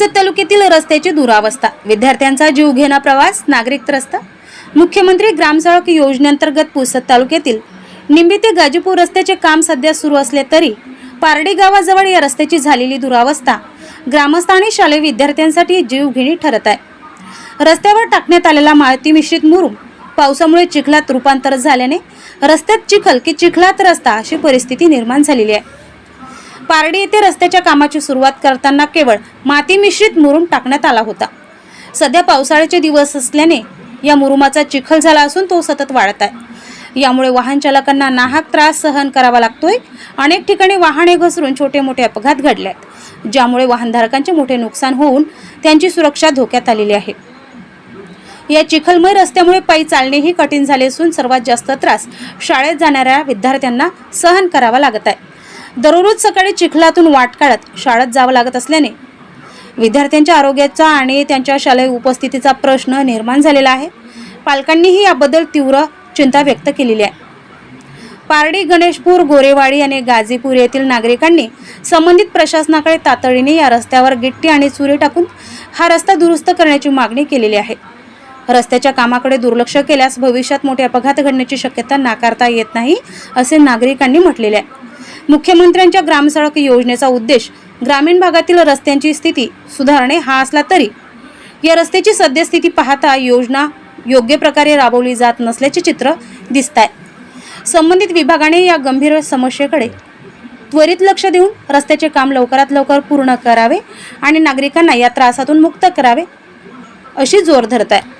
पुसद तालुक्यातील रस्त्याची दुरावस्था. विद्यार्थ्यांचा जीवघेणा प्रवास नागरिक त्रस्त. मुख्यमंत्री ग्रामसडक योजनेअंतर्गत पुसद तालुक्यातील निंबी ते गाजीपूर रस्त्याचे काम सध्या सुरू असले तरी पारडी गावाजवळ या रस्त्याची झालेली दुरावस्था ग्रामस्थ आणि शालेय विद्यार्थ्यांसाठी जीवघेणी ठरत आहे. रस्त्यावर टाकण्यात आलेला माळती मिश्रित मुरुम पावसामुळे चिखलात रूपांतर झाल्याने रस्त्यात चिखल की चिखलात रस्ता अशी परिस्थिती निर्माण झालेली आहे. पारडी येथे रस्त्याच्या कामाची सुरुवात करताना केवळ माती मिश्रित मुरुम टाकण्यात आला होता. सध्या पावसाळ्याचे दिवस असल्याने या मुरुमाचा चिखल झाला असून तो सतत वाढत आहे. यामुळे वाहन चालकांना नाहक त्रास सहन करावा लागतोय. अनेक ठिकाणी वाहने घसरून छोटे मोठे अपघात घडले आहेत ज्यामुळे वाहनधारकांचे मोठे नुकसान होऊन त्यांची सुरक्षा धोक्यात आलेली आहे. या चिखलमय रस्त्यामुळे पायी चालणेही कठीण झाले असून सर्वात जास्त त्रास शाळेत जाणाऱ्या विद्यार्थ्यांना सहन करावा लागत आहे. दररोज सकाळी चिखलातून वाट काढत शाळेत जावं लागत असल्याने विद्यार्थ्यांच्या आरोग्याचा आणि त्यांच्या शालेय उपस्थितीचा प्रश्न निर्माण झालेला आहे. पालकांनीही याबद्दल तीव्र चिंता व्यक्त केलेली आहे. पारडी गणेशपूर गोरेवाडी आणि गाझीपूर येथील नागरिकांनी संबंधित प्रशासनाकडे तातडीने या रस्त्यावर गिट्टी आणि चुरे टाकून हा रस्ता दुरुस्त करण्याची मागणी केलेली आहे. रस्त्याच्या कामाकडे दुर्लक्ष केल्यास भविष्यात मोठे अपघात घडण्याची शक्यता नाकारता येत नाही असे नागरिकांनी म्हटलेले आहे. मुख्यमंत्र्यांच्या ग्रामसडक योजनेचा उद्देश ग्रामीण भागातील रस्त्यांची स्थिती सुधारणे हा असला तरी. या रस्त्याची सद्यस्थिती पाहता योजना योग्य प्रकारे राबवली जात नसल्याचे चित्र दिसत आहे संबंधित विभागाने या गंभीर समस्येकडे त्वरित लक्ष देऊन रस्त्याचे काम लवकरात लवकर पूर्ण करावे आणि नागरिकांना या त्रासातून मुक्त करावे अशी जोर धरत आहे